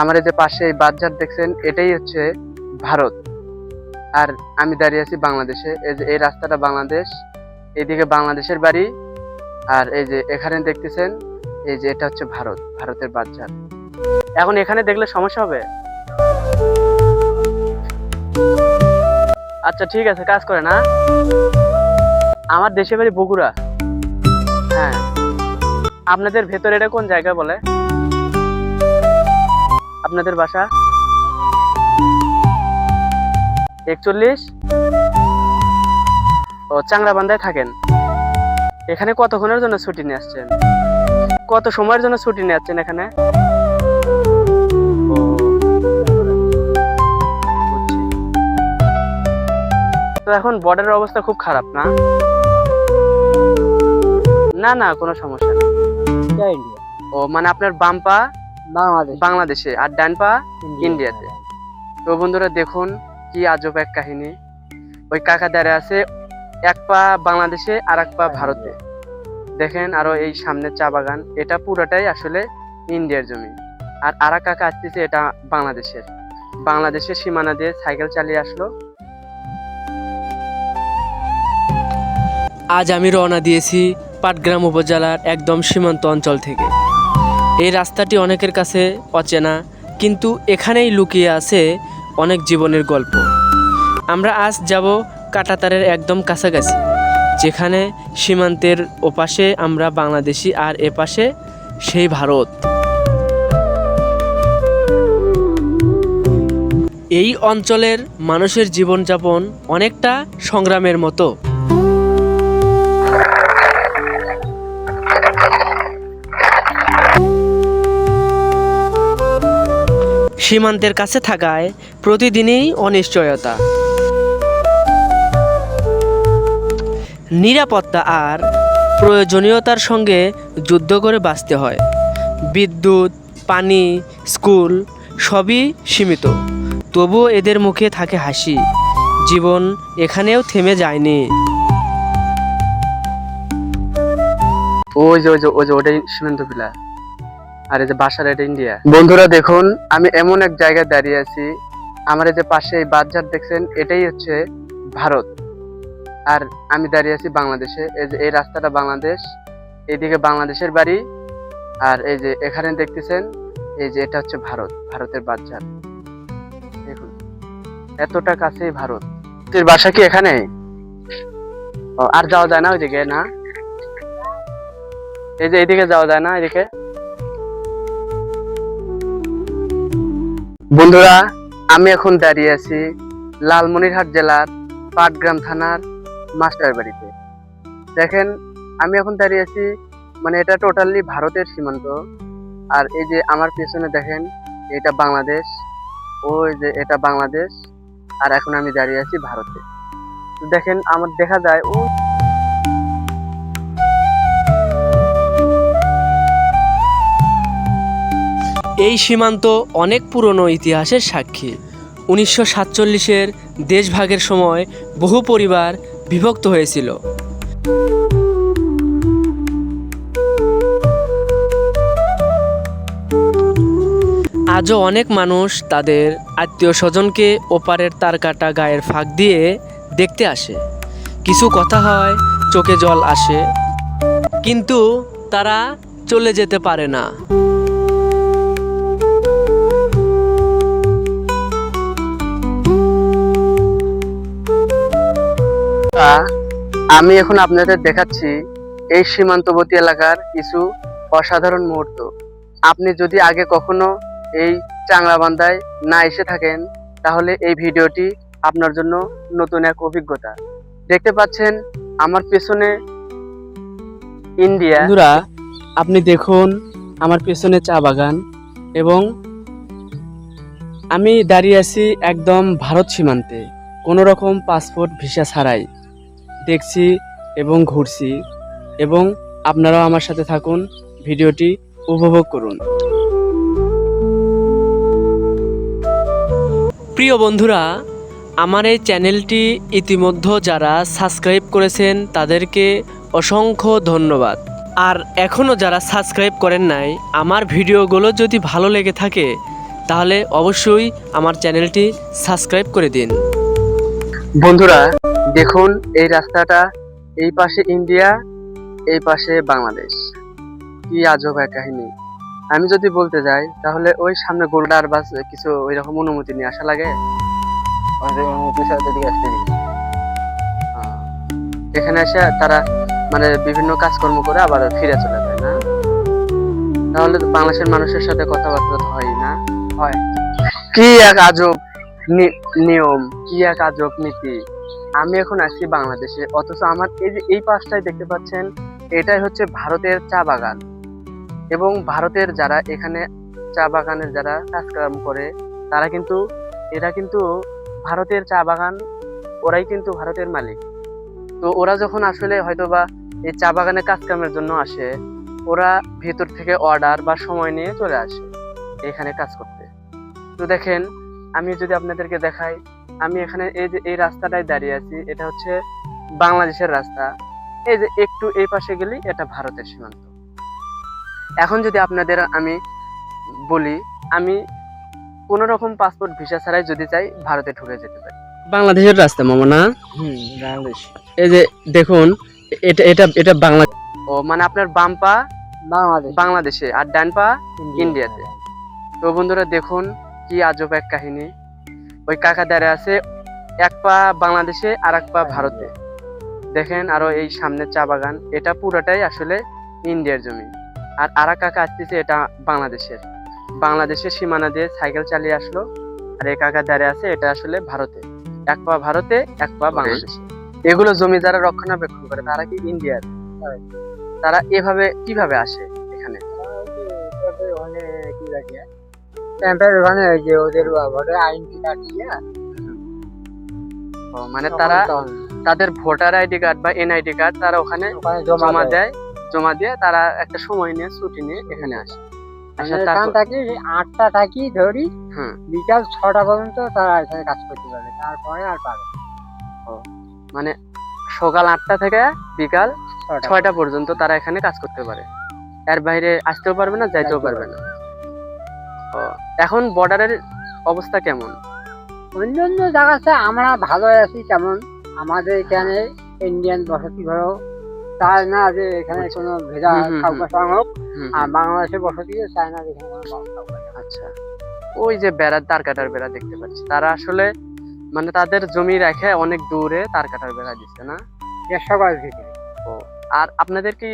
আমার যে পাশে এই বাজার দেখছেন, এটাই হচ্ছে ভারত। আর আমি দাঁড়িয়ে আছি বাংলাদেশে। এই যে এই রাস্তাটা বাংলাদেশ, এইদিকে বাংলাদেশের বাড়ি, আর এই যে এখানে দেখতেছেন, এই যে এটা হচ্ছে ভারত, ভারতের বাজার এখন এখানে দেখলে সমস্যা হবে? আচ্ছা ঠিক আছে, কাজ করে না আমার দেশের বাড়ি বগুড়া। হ্যাঁ। আপনাদের ভেতরে এটা কোন জায়গা বলে? আপনাদের বাসা? একচল্লিশ? ও চাংরাবান্ধায় থাকেন। এখানে কতক্ষণের জন্য ছুটি নিয়ে আসছেন? কত সময়ের জন্য ছুটি নিয়ে আসছেন এখানে? তো এখন বর্ডারের অবস্থা খুব খারাপ না? না না কোনো সমস্যা নেই। ও মানে আপনার বাম পা বাংলাদেশ। বাংলাদেশে আর ডান পা ইন্ডিয়াতে। তো বন্ধুরা দেখুন কি আজব এক কাহিনী। ওই কাকা দাঁড়িয়ে আছে এক পা বাংলাদেশে আর এক পা ভারতে। দেখেন আরও এই সামনে চা বাগান এটা পুরোটাই আসলে ইন্ডিয়ার জমি। আর আরা কাকা আসতেছে এটা বাংলাদেশের। বাংলাদেশের সীমানা দিয়ে সাইকেল চালিয়ে আসলো। আজ আমি রওনা দিয়েছি পাটগ্রাম উপজেলার একদম সীমান্ত অঞ্চল থেকে। এই রাস্তাটি অনেকের কাছে অচেনা, কিন্তু এখানেই লুকিয়ে আছে অনেক জীবনের গল্প। আমরা আজ যাব কাটাতারের একদম কাছাকাছি, যেখানে সীমান্তের ওপাশে আমরা বাংলাদেশি আর এপাশে সেই ভারত। এই অঞ্চলের মানুষের জীবনযাপন অনেকটা সংগ্রামের মতো। সীমান্তের কাছে থাকায় প্রতিদিনই অনিশ্চয়তা। নিরাপত্তা আর প্রয়োজনীয়তার সঙ্গে যুদ্ধ করে বাঁচতে হয়। বিদ্যুৎ, পানি, স্কুল সবই সীমিত। তবুও এদের মুখে থাকে হাসি। জীবন এখানেও থেমে যায়নি। ওই যে ওই যে ওই যে, ওটাই সীমান্ত পিলা। আর এই যে বাসার এটা ইন্ডিয়া বন্ধুরা, দেখুন, আমি এমন এক জায়গায় দাঁড়িয়ে আছি। আমার যে পাশে এই বাজার দেখছেন, এটাই হচ্ছে ভারত। আর আমি দাঁড়িয়ে আছি বাংলাদেশে। এই যে এই রাস্তাটা বাংলাদেশ এইদিকে বাংলাদেশের বাড়ি, আর এই যে এখানে দেখতেছেন, এই যে এটা হচ্ছে ভারত, ভারতের বাজার। দেখুন, এতটা কাছেই ভারত। তোর বাসা কি এখানে? আর যাওয়া যায় না ওইদিকে, না? এই যে এইদিকে যাওয়া যায় না, এদিকে? বন্ধুরা, আমি এখন দাঁড়িয়ে আছি লালমনিরহাট জেলার পাটগ্রাম থানার মাস্টার বাড়িতে। দেখেন, আমি এখন দাঁড়িয়ে আছি মানে এটা টোটালি ভারতের সীমান্ত। আর এই যে আমার পেছনে দেখেন, এটা বাংলাদেশ, ওই যে এটা বাংলাদেশ, আর এখন আমি দাঁড়িয়ে আছি ভারতে। দেখেন, আমার দেখা যায়, ও এই সীমান্ত অনেক পুরনো ইতিহাসের সাক্ষী। উনিশশো সাতচল্লিশের দেশভাগের সময় বহু পরিবার বিভক্ত হয়েছিল। আজও অনেক মানুষ তাদের আত্মীয় স্বজনকে ওপারের তারকাটা গায়ের ফাঁক দিয়ে দেখতে আসে। কিছু কথা হয়, চোখে জল আসে, কিন্তু তারা চলে যেতে পারে না। আমি এখন আপনাদের দেখাচ্ছি এই সীমান্তবর্তী এলাকার কিছু অসাধারণ মুহূর্ত। আপনি যদি আগে কখনো এই চাংলাবান্ধায় না এসে থাকেন, তাহলে এই ভিডিওটি আপনার জন্য নতুন এক অভিজ্ঞতা। দেখতে পাচ্ছেন, আমার পেছনে ইন্ডিয়া। বন্ধুরা, আপনি দেখুন, আমার পেছনে চা বাগান এবং আমি দাঁড়িয়ে আছি একদম ভারত সীমান্তে। কোনো রকম পাসপোর্ট ভিসা ছাড়াই। দেখছি এবং ঘুরছি এবং আপনারাও আমার সাথে থাকুন, ভিডিওটি উপভোগ করুন। প্রিয় বন্ধুরা, আমার এই চ্যানেলটি ইতিমধ্যে যারা সাবস্ক্রাইব করেছেন, তাদেরকে অসংখ্য ধন্যবাদ। আর এখনও যারা সাবস্ক্রাইব করেন নাই, আমার ভিডিওগুলো যদি ভালো লেগে থাকে, তাহলে অবশ্যই আমার চ্যানেলটি সাবস্ক্রাইব করে দিন। বন্ধুরা দেখুন এই রাস্তাটা এই পাশে ইন্ডিয়া এই পাশে বাংলাদেশ। কি আজব এক কাহিনী। আমি যদি বলতে যাই তাহলে ওই সামনে গোল্ডার বা কিছু ওই রকম অনুমতি নিয়ে আসা লাগে? এখানে এসে তারা মানে বিভিন্ন কাজকর্ম করে আবার ফিরে চলে যায় না? তাহলে তো বাংলাদেশের মানুষের সাথে কথাবার্তা হয় না। হয়। কি এক আজব নিয়ম কি এক আজব নীতি। আমি এখন আছি বাংলাদেশে, অথচ আমার এই যে, এই পাশটাই দেখতে পাচ্ছেন, এটাই হচ্ছে ভারতের চা বাগান। এবং ভারতের যারা এখানে চা বাগানের যারা কাজকাম করে, তারা কিন্তু, এরা কিন্তু ভারতের চা বাগান, ওরাই কিন্তু ভারতের মালিক। তো ওরা যখন আসলে হয়তোবা এই চা বাগানে কাজকামের জন্য আসে, ওরা ভেতর থেকে অর্ডার বা সময় নিয়ে চলে আসে, এখানে কাজ করতে। তো দেখেন আমি যদি আপনাদেরকে দেখাই আমি এখানে এই যে এই রাস্তাটায় দাঁড়িয়ে আছি এটা হচ্ছে বাংলাদেশের রাস্তা। এই যে একটু এই পাশে গেলেই এটা ভারতের সীমান্ত। এখন যদি আপনাদের আমি বলি আমি কোন রকম পাসপোর্ট ভিসা ছাড়াই যদি চাই ভারতে ঢুকে যেতে পারি। বাংলাদেশের রাস্তা মামা না হুম বাংলাদেশ। এই যে দেখুন এটা এটা এটা বাংলা ও মানে আপনার বাম পা বাংলাদেশ। বাংলাদেশে আর ডান পা ইন্ডিয়াতে। তো বন্ধুরা দেখুন কি আজব এক কাহিনী। ওই কাকা দাঁড়িয়ে আছে এক পা বাংলাদেশে আর এক পা ভারতে। দেখেন আরও এই সামনে চা বাগান এটা পুরোটাই আসলে ইন্ডিয়ার জমি। আর আর এক কাকা আসতেছে এটা বাংলাদেশের। বাংলাদেশের সীমানা দিয়ে সাইকেল চালিয়ে আসলো আর এই কাকা দাঁড়িয়ে আছে এটা আসলে ভারতে। এক পা ভারতে এক পা বাংলাদেশে। এগুলো জমি যারা রক্ষণাবেক্ষণ করে তারা কি ইন্ডিয়ার? তারা এভাবে কীভাবে আসে এখানে? ক্যাম্পের ওখানে ওই যে ওদের ভোটের মানে তারা তাদের ভোটার আইডি কার্ড বা এনআইডি কার্ড তারা ওখানে জমা দেয়। জমা দিয়ে তারা একটা সময় নিয়ে ছুটি নিয়ে এখানে আসে। মানে আচ্ছা এখান তারপর থেকে আটটা থাকি ধরি বিকাল ছটা পর্যন্ত তারা এখানে কাজ করতে পারবে তারপরে আর পাবে মানে সকাল আটটা থেকে বিকাল ছয়টা পর্যন্ত তারা এখানে কাজ করতে পারে। এর বাইরে আসতেও পারবে না যাইতেও পারবে না। এখন বর্ডারের অবস্থা কেমন? অন্য অন্য জায়গাতে আমরা ভালো আছি তেমন। আমাদের এখানে ইন্ডিয়ান বসতি ঘর চায় না যে এখানে কোনো ভেজা। কাউকে হোক আর বাংলাদেশের বসতি চায় না যে এখানে আচ্ছা। ওই যে বেড়ার তার কাটার বেড়া দেখতে পাচ্ছি। তারা আসলে মানে তাদের জমি রেখে অনেক দূরে তার কাটার বেড়া দিচ্ছে না? সবার ভিতরে আর আপনাদের কি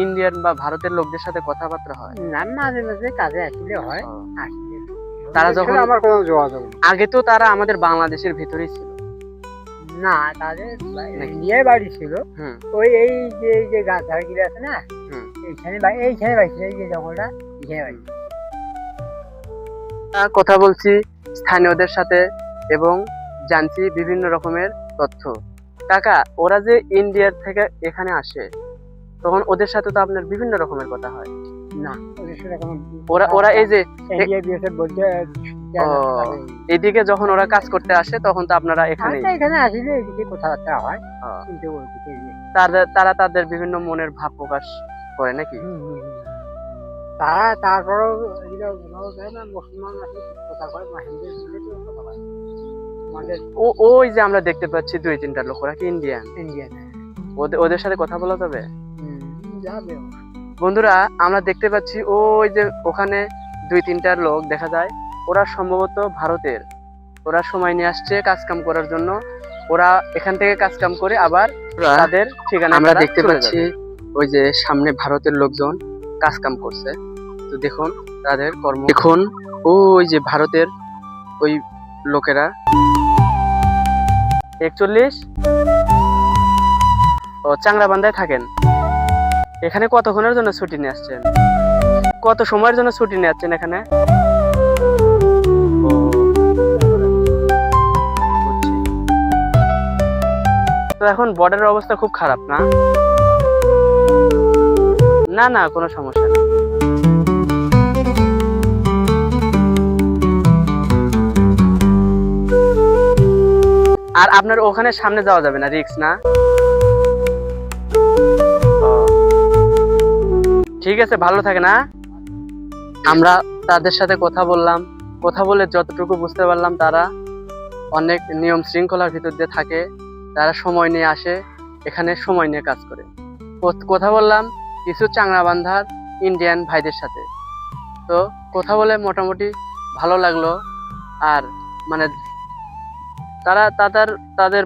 ইন্ডিয়ান বা ভারতের লোকদের সাথে কথাবার্তা হয়? না মাঝে মাঝে কাজে আসলে হয় তারা যখন- আমার কোনো যোগাযোগ আগে তো তারা আমাদের বাংলাদেশের ভিতরেই ছিল। না তাদের ইন্ডিয়ায় বাড়ি ছিল। ওই এই যে এই যে গাছ ঝাড়গিরি আছে না। এইখানে বাড়ি এইখানে বাড়ি ছিল এই যে জঙ্গলটা এইখানে বাড়ি। কথা বলছি স্থানীয়দের সাথে এবং জানছি বিভিন্ন রকমের তথ্য। কাকা ওরা যে ইন্ডিয়ার থেকে এখানে আসে তখন ওদের সাথে তো আপনার বিভিন্ন রকমের কথা হয়। না ওরা ওরা এই যে এদিকে যখন ওরা কাজ করতে আসে তখন তো আপনারা এখানে এখানে আসলে এদিকে কথাবার্তা হয় কিন্তু তারা তাদের বিভিন্ন মনের ভাব প্রকাশ করে নাকি। তারা তারপরেও মুসলমান আছে কথা কয় হিন্দু ও ওই যে আমরা দেখতে পাচ্ছি দুই তিনটা লোক ওরা কি ইন্ডিয়ান ইন্ডিয়ান ওদের ওদের সাথে কথা বলা যাবে? যাবে বন্ধুরা আমরা দেখতে পাচ্ছি ওই যে ওখানে দুই তিনটা লোক দেখা যায় ওরা সম্ভবত ভারতের। ওরা সময় নিয়ে আসছে কাজ কাম করার জন্য। ওরা এখান থেকে কাজ কাম করে আবার তাদের ঠিকানা আমরা দেখতে পাচ্ছি ওই যে সামনে ভারতের লোকজন কাজ কাম করছে। তো দেখুন তাদের কর্ম দেখুন ওই যে ভারতের ওই লোকেরা একচল্লিশ। ও চাংরা বান্ধায় থাকেন। এখানে কতক্ষণের জন্য ছুটি নিয়ে আসছেন? কত সময়ের জন্য ছুটি নিয়ে আসছেন এখানে? তো এখন বর্ডারের অবস্থা খুব খারাপ, না? না না, কোনো সমস্যা নেই। আর আপনার ওখানে সামনে যাওয়া যাবে না রিক্স না? ঠিক আছে, ভালো থাকে না আমরা তাদের সাথে কথা বললাম। কথা বলে যতটুকু বুঝতে পারলাম তারা অনেক নিয়ম শৃঙ্খলার ভিতর দিয়ে থাকে। তারা সময় নিয়ে আসে, এখানে সময় নিয়ে কাজ করে। কোথ- বললাম কিছু চাংরা বান্ধার ইন্ডিয়ান ভাইদের সাথে। তো কথা বলে মোটামুটি ভালো লাগল। আর মানে তারা তাদের তাদের